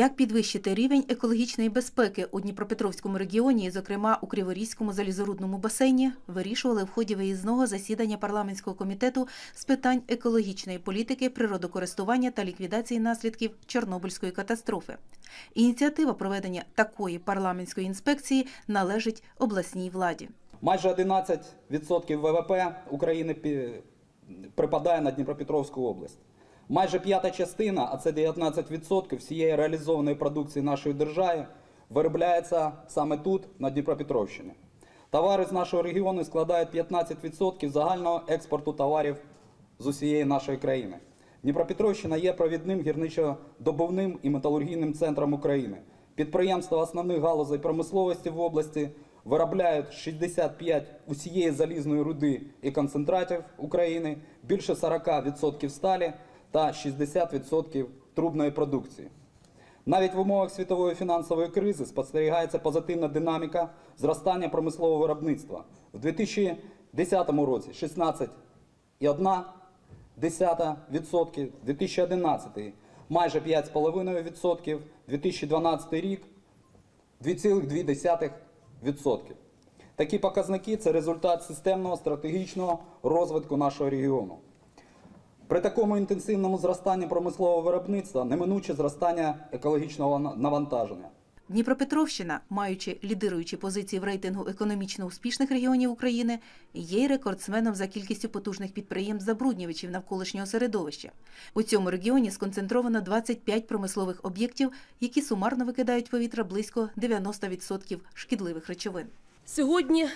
Як підвищити рівень екологічної безпеки у Дніпропетровському регіоні, зокрема у Криворізькому залізорудному басейні, вирішували в ході виїзного засідання парламентського комітету з питань екологічної політики, природокористування та ліквідації наслідків Чорнобильської катастрофи. Ініціатива проведення такої парламентської інспекції належить обласній владі. Майже 11% ВВП України припадає на Дніпропетровську область. Майже п'ята частина, а це 19% всієї реалізованої продукції нашої держави, виробляється саме тут, на Дніпропетровщині. Товари з нашого регіону складають 15% загального експорту товарів з усієї нашої країни. Дніпропетровщина є провідним гірничо-добувним і металургійним центром України. Підприємства основних галузей промисловості в області виробляють 65 усієї залізної руди і концентратів України, більше 40% сталі та 60% трубної продукції. Навіть в умовах світової фінансової кризи спостерігається позитивна динаміка зростання промислового виробництва. В 2010 році 16,1%, 2011 майже 5,5%, 2012 рік 2,2%. Такі показники це результат системного стратегічного розвитку нашого регіону. При такому інтенсивному зростанні промислового виробництва неминуче зростання екологічного навантаження. Дніпропетровщина, маючи лідируючі позиції в рейтингу економічно успішних регіонів України, є й рекордсменом за кількістю потужних підприємств забруднювачів навколишнього середовища. У цьому регіоні сконцентровано 25 промислових об'єктів, які сумарно викидають повітря близько 90% шкідливих речовин. Сьогодні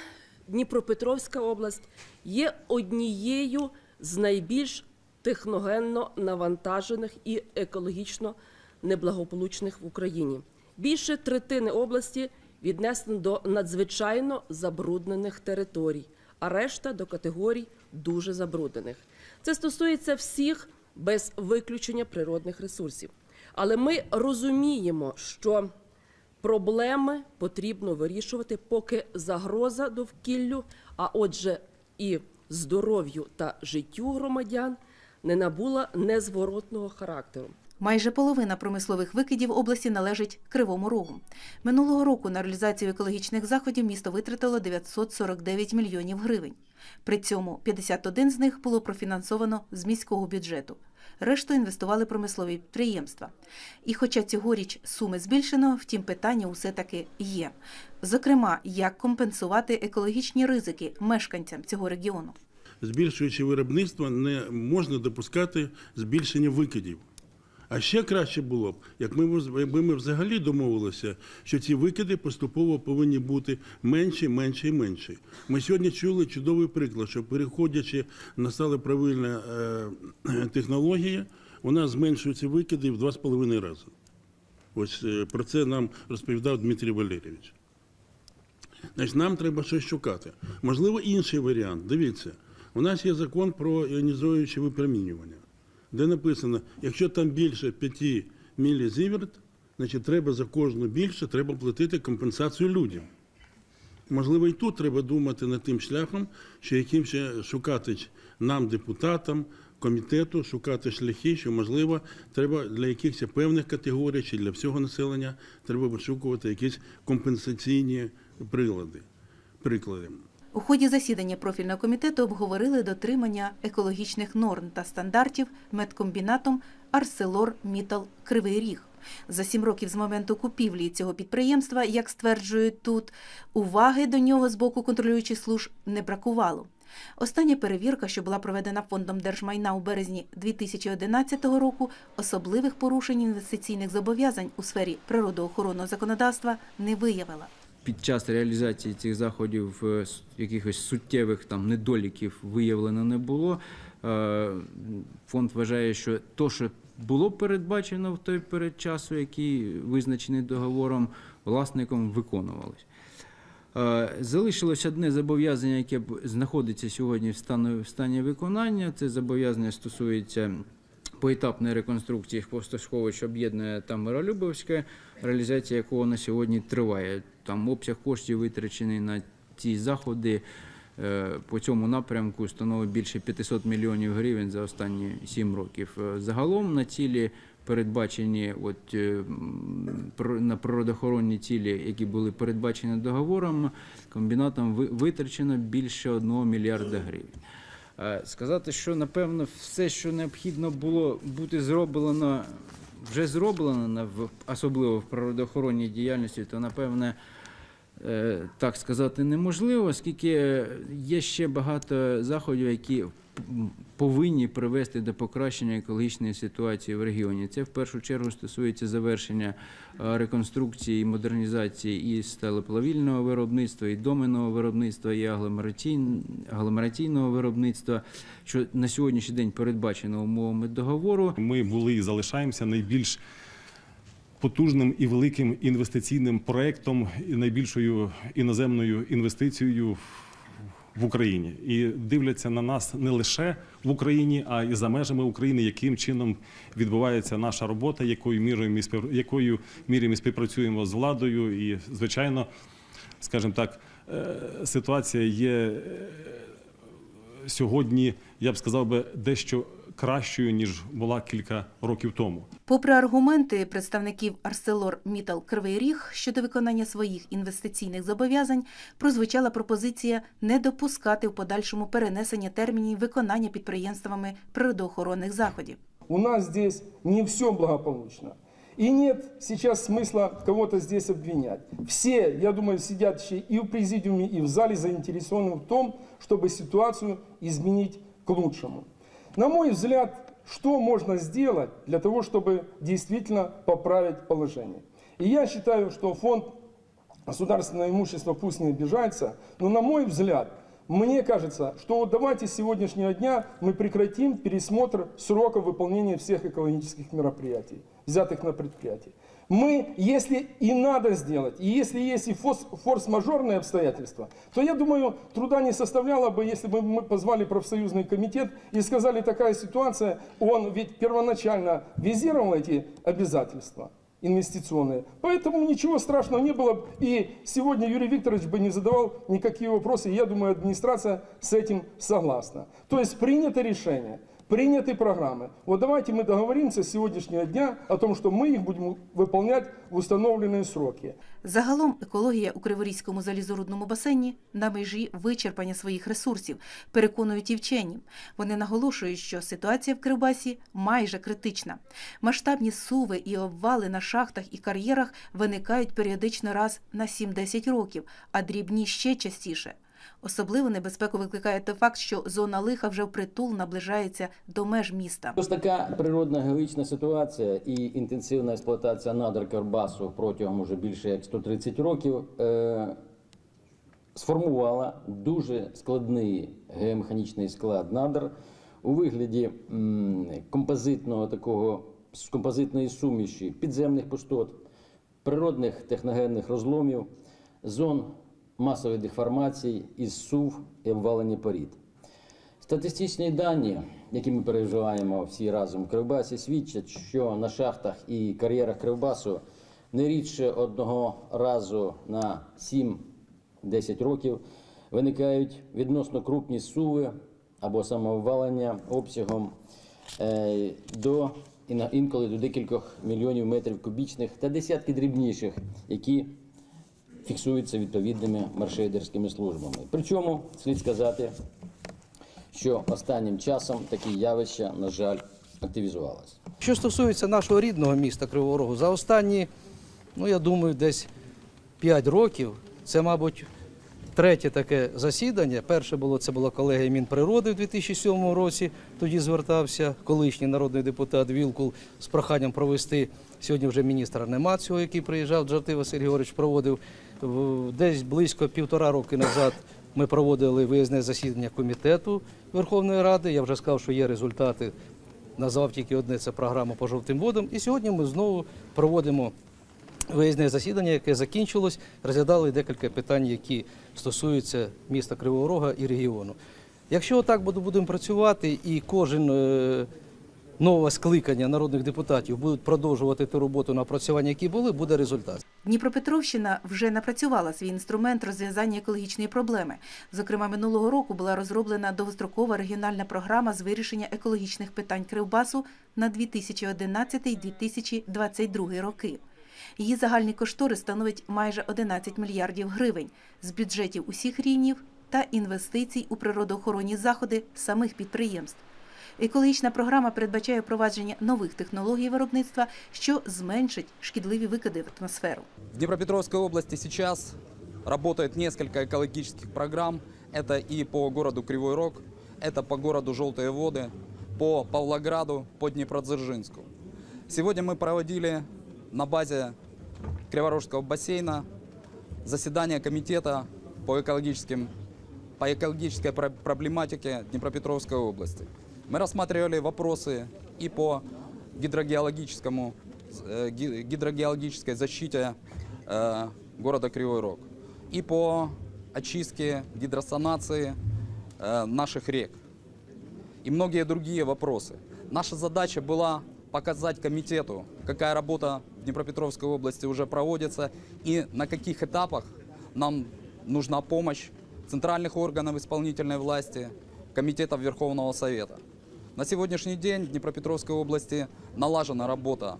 Дніпропетровська область є однією з найбільш техногенно навантажених і екологічно неблагополучних в Україні. Більше третини області віднесено до надзвичайно забруднених територій, а решта до категорій дуже забруднених. Це стосується всіх без виключення природних ресурсів. Але ми розуміємо, що Проблеми потрібно вирішувати, поки загроза довкіллю, а отже, і здоров'ю та життю громадян не набула незворотного характеру. Майже половина промислових викидів області належить Кривому Рогу. Минулого року на реалізацію екологічних заходів місто витратило 949 мільйонів гривень. При цьому 51 з них було профінансовано з міського бюджету. Решту інвестували промислові підприємства. І хоча цьогоріч суми збільшено, втім питання усе таки є. Зокрема, як компенсувати екологічні ризики мешканцям цього регіону. Збільшуючи виробництво, не можна допускати збільшення викидів. А ще краще було б, якби ми взагалі домовилися, що ці викиди поступово повинні бути менші, менші і менші. Ми сьогодні чули чудовий приклад, що переходячи на стали правильні е, технології, у нас зменшуються викиди в два з половиною рази. Ось е, про це нам розповідав Дмитрій Валерійович. Значить, нам треба щось шукати. Можливо, інший варіант. Дивіться, у нас є закон про іонізуюче випромінювання, де написано, якщо там більше 5 мілізіверт, значить треба за кожну більше треба платити компенсацію людям. Можливо, і тут треба думати над тим шляхом, що яким ще шукати нам, депутатам, комітету, шукати шляхи, що можливо, треба для якихось певних категорій чи для всього населення треба вишукувати якісь компенсаційні прилади, приклади. У ході засідання профільного комітету обговорили дотримання екологічних норм та стандартів медкомбінатом Арселор Мітал Кривий Ріг. За сім років з моменту купівлі цього підприємства, як стверджують тут, уваги до нього з боку контролюючих служб не бракувало. Остання перевірка, що була проведена фондом держмайна у березні 2011 року, особливих порушень інвестиційних зобов'язань у сфері природоохоронного законодавства не виявила. Під час реалізації цих заходів е, якихось суттєвих там недоліків виявлено не було. Е, Фонд вважає, що то, що було передбачено в той перед часу, який визначений договором, власником виконувалось. Е, Залишилось одне зобов'язання, яке знаходиться сьогодні в стані, виконання. Це зобов'язання стосується поетапної реконструкції хвостосховищ об'єднання та Миролюбовське, реалізація якого на сьогодні триває. Там обсяг коштів витрачений на ці заходи е, по цьому напрямку становить більше 500 мільйонів гривень за останні 7 років. Е, Загалом на цілі передбачені от, е, на природоохоронні цілі, які були передбачені договором, комбінатом витрачено більше 1 мільярда гривень. Сказати, що напевно все, що необхідно було бути зроблено, вже зроблено особливо в природоохоронній діяльності, то напевне. е, Так сказати неможливо, оскільки є ще багато заходів, які повинні привести до покращення екологічної ситуації в регіоні. Це в першу чергу стосується завершення е, реконструкції і модернізації і стелеплавільного виробництва, і доменного виробництва, і агломераційн- агломераційного виробництва, що на сьогоднішній день передбачено умовами договору. Ми були і залишаємося найбільш потужним і великим інвестиційним проектом, найбільшою іноземною інвестицією в Україні. І дивляться на нас не лише в Україні, а й за межами України, яким чином відбувається наша робота, якою мірою ми спів- якою мірою ми співпрацюємо з владою. І, звичайно, скажімо так, е, ситуація є е, сьогодні, я б сказав би, дещо кращою, ніж була кілька років тому. Попри аргументи представників Арселор Мітал Кривий Ріг щодо виконання своїх інвестиційних зобов'язань, прозвучала пропозиція не допускати в подальшому перенесення термінів виконання підприємствами природоохоронних заходів. У нас здесь не все благополучно. И нет сейчас смысла кого-то здесь обвинять. Все, я думаю, сидящие и в президиуме, и в зале заинтересованы в том, чтобы ситуацию изменить к лучшему. На мой взгляд, что можно сделать для того, чтобы действительно поправить положение? И я считаю, что фонд государственное имущество пусть не обижается, но на мой взгляд, мне кажется, что вот давайте с сегодняшнего дня мы прекратим пересмотр сроков выполнения всех экологических мероприятий, взятых на предприятии. Мы, если и надо сделать, и если есть и форс-мажорные обстоятельства, то я думаю, труда не составляло бы, если бы мы позвали профсоюзный комитет и сказали, такая ситуация, он ведь первоначально визировал эти обязательства инвестиционные. Поэтому ничего страшного не было. И сегодня Юрий Викторович бы не задавал никакие вопросы. Я думаю, администрация с этим согласна. То есть принято решение, приняты программы. Вот давайте мы договоримся с сегодняшнего дня о том, что мы их будем выполнять в установленные сроки. Загалом екологія у Криворізькому залізорудному басейні на межі вичерпання своїх ресурсів, переконують і вчені. Вони наголошують, що ситуація в Кривбасі майже критична. Масштабні суви і обвали на шахтах і кар'єрах виникають періодично раз на 7-10 років, а дрібні ще частіше. Особливу небезпеку викликає той факт, що зона лиха вже впритул наближається до меж міста. Ось така природна геологічна ситуація і інтенсивна експлуатація надр Карбасу протягом уже більше як 130 років е, сформувала дуже складний геомеханічний склад надр у вигляді композитного такого композитної суміші підземних пустот, природних техногенних розломів, зон масової деформації із сув і обвалення порід. Статистичні дані, які ми переживаємо всі разом у Кривбасі, свідчать, що на шахтах і кар'єрах Кривбасу не рідше одного разу на 7-10 років виникають відносно крупні суви або самоввалення обсягом е, до інколи до декількох мільйонів метрів кубічних та десятки дрібніших, які фіксуються відповідними маршейдерськими службами. Причому слід сказати, що останнім часом такі явища, на жаль, активізувалися. Що стосується нашого рідного міста Кривого Рогу, за останні, ну я думаю, десь 5 років, це, мабуть, третє таке засідання. Перше було це була колегія Мінприроди в 2007 році. Тоді звертався колишній народний депутат Вілкул з проханням провести. Сьогодні вже міністра нема цього, який приїжджав, Джарти Василь Георгійович проводив. Десь близько півтора роки назад ми проводили виїзне засідання комітету Верховної Ради. Я вже сказав, що є результати назвав тільки одне це програма по жовтим водам. І сьогодні ми знову проводимо виїзне засідання, яке закінчилось. Розглядали декілька питань, які стосуються міста Кривого Рога і регіону. Якщо так будемо працювати, і кожен е, нового скликання народних депутатів будуть продовжувати ту роботу напрацювання, які були, буде результат. Дніпропетровщина вже напрацювала свій інструмент розв'язання екологічної проблеми. Зокрема, минулого року була розроблена довгострокова регіональна програма з вирішення екологічних питань Кривбасу на 2011-2022 роки. Її загальний кошторис становить майже 11 мільярдів гривень з бюджетів усіх рівнів та інвестицій у природоохоронні заходи самих підприємств. Екологічна програма передбачає впровадження нових технологій виробництва, що зменшить шкідливі викиди в атмосферу. В Днепропетровской области сейчас работает несколько экологических программ. Это и по городу Кривой Рог, это по городу Желтые Воды, по Павлограду, по Днепродзержинску. Сегодня мы проводили на базе Криворожского бассейна заседание комитета по, экологическим, по экологической про- проблематике Днепропетровской области. Мы рассматривали вопросы и по гидрогеологическому, э, ги- гидрогеологической защите э, города Кривой Рог, и по очистке, гидросанации э, наших рек, и многие другие вопросы. Наша задача была показать комитету, какая работа в Днепропетровской области уже проводится и на каких этапах нам нужна помощь центральных органов исполнительной власти, комитетов Верховного Совета. На сегодняшний день в Днепропетровской области налажена работа,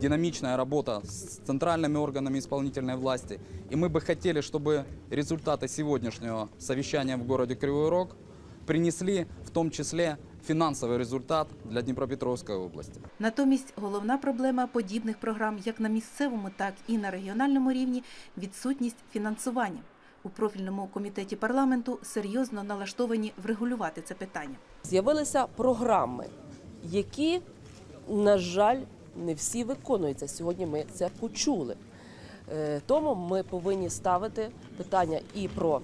динамичная работа с центральными органами исполнительной власти. И мы бы хотели, чтобы результаты сегодняшнего совещания в городе Кривой Рог принесли в том числе финансовый результат для Днепропетровской области. Натомість головна проблема подібних програм як на місцевому, так і на регіональному рівні відсутність фінансування. У профільному комітеті парламенту серйозно налаштовані врегулювати це питання. З'явилися програми, які, на жаль, не всі виконуються. Сьогодні ми це почули. Е, Тому ми повинні ставити питання і про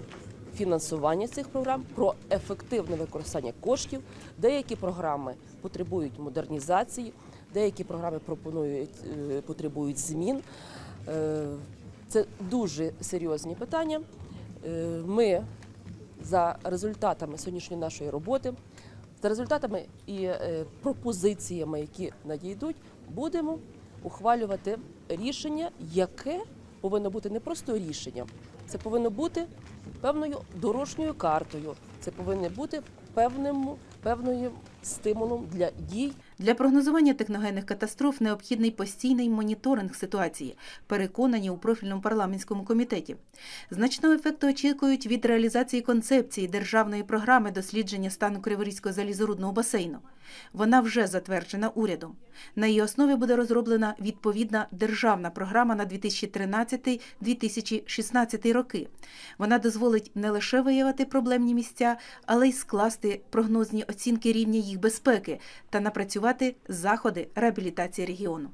фінансування цих програм, про ефективне використання коштів. Деякі програми потребують модернізації, деякі програми пропонують, е, потребують змін. Е, Це дуже серйозні питання. Е, Ми за результатами сьогоднішньої нашої роботи, за результатами і е, пропозиціями, які надійдуть, будемо ухвалювати рішення, яке повинно бути не просто рішенням, це повинно бути певною дорожньою картою, це повинно бути певним, певною стимулом для дій Для прогнозування техногенних катастроф необхідний постійний моніторинг ситуації, переконані у профільному парламентському комітеті. Значного ефекту очікують від реалізації концепції державної програми дослідження стану Криворізького залізорудного басейну. Вона вже затверджена урядом. На її основі буде розроблена відповідна державна програма на 2013-2016 роки. Вона дозволить не лише виявити проблемні місця, але й скласти прогнозні оцінки рівня їх безпеки та напрацювати заходи реабілітації регіону.